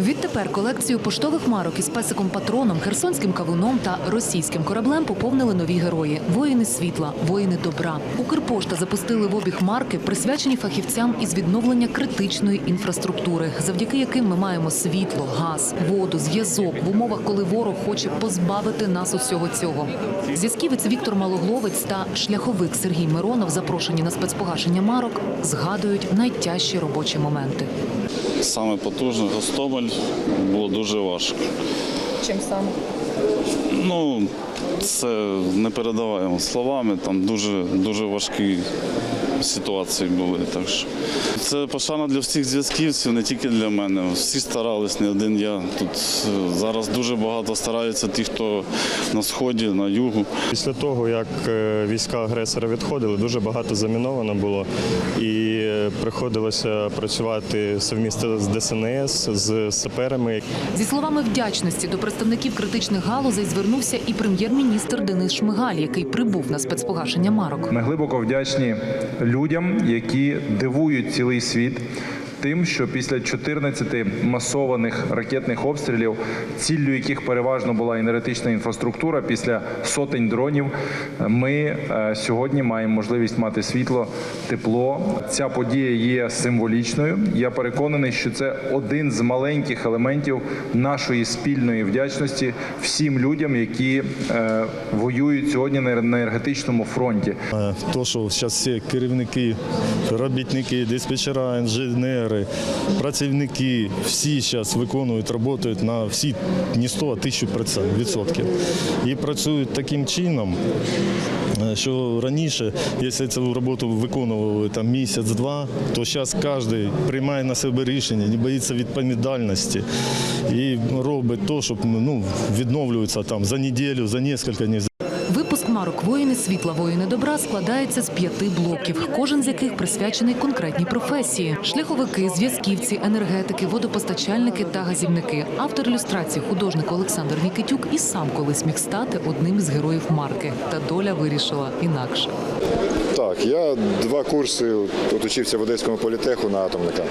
Відтепер колекцію поштових марок із песиком патроном, херсонським кавуном та російським кораблем поповнили нові герої воїни світла, воїни добра. Укрпошта запустили в обіг марки, присвячені фахівцям із відновлення критичної інфраструктури, завдяки яким ми маємо світло, газ, воду, зв'язок в умовах, коли ворог хоче позбавити нас усього цього. Зв'язківець Віктор Малогловець та шляховик Сергій Миронов, запрошені на спецпогашення марок, згадують найтяжчі робочі моменти. Саме потужний Гостомель було дуже важко. Чим саме? Ну, це не передаваємо словами, там дуже, дуже важкі ситуації були. Так що. Це пошана для всіх зв'язківців, не тільки для мене. Всі старались, не один я. Тут е, зараз дуже багато стараються ті, хто на сході, на югу. Після того, як е, війська агресора відходили, дуже багато заміновано було, і е, приходилося працювати совмістно з ДСНС, з саперами. Зі словами вдячності до представників критичних галузей звернувся і прем'єр-міністр Денис Шмигаль, який прибув на спецпогашення марок. Ми глибоко вдячні людям, які дивують цілий світ. Тим, що після 14 масованих ракетних обстрілів, ціллю яких переважно була енергетична інфраструктура, після сотень дронів, ми е, сьогодні маємо можливість мати світло, тепло. Ця подія є символічною. Я переконаний, що це один з маленьких елементів нашої спільної вдячності всім людям, які е, воюють сьогодні на енергетичному фронті. Е, То, що зараз всі керівники, робітники, диспетчера, інженери, працівники, всі зараз виконують, працюють на всі не 100, а 1000 відсотків. І працюють таким чином, е, що раніше, якщо цю роботу виконували місяць-два, то зараз кожен приймає на себе рішення, не боїться відповідальності і робить те, щоб ну, відновлюється там за неділю, за кілька днів. Марок Воїни світла, воїни добра складається з п'яти блоків, кожен з яких присвячений конкретній професії: шляховики, зв'язківці, енергетики, водопостачальники та газівники. Автор ілюстрації художник Олександр Нікітюк і сам колись міг стати одним з героїв марки. Та доля вирішила інакше. Так, я два курси от учився в Одеському політеху на атомника.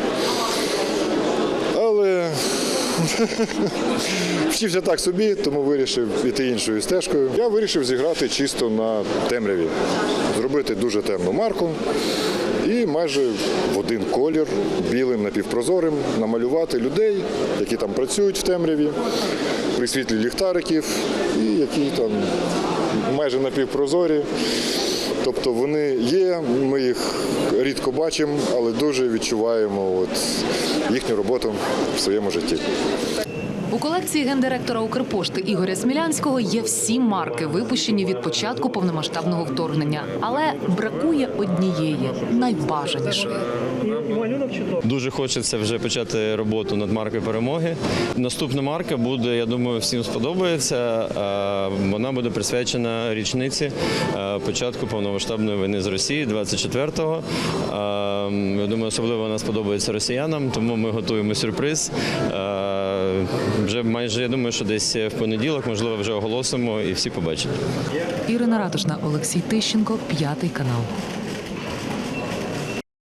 Вчився так собі, тому вирішив піти іншою стежкою. Я вирішив зіграти чисто на темряві, зробити дуже темну марку і майже в один колір, білим напівпрозорим, намалювати людей, які там працюють в темряві, при світлі ліхтариків, і які там майже напівпрозорі. Тобто вони є, ми їх рідко бачимо, але дуже відчуваємо от їхню роботу в своєму житті. У колекції гендиректора Укрпошти Ігоря Смілянського є всі марки, випущені від початку повномасштабного вторгнення, але бракує однієї найбажанішої. Дуже хочеться вже почати роботу над маркою перемоги. Наступна марка буде, я думаю, всім сподобається. Е, Вона буде присвячена річниці е, початку повномасштабної війни з Росії 24-го. Е, Я думаю, особливо вона сподобається росіянам, тому ми готуємо сюрприз. Вже майже я думаю, що десь в понеділок, можливо, вже оголосимо і всі побачать. Ірина Ратушна, Олексій Тищенко, п'ятий канал.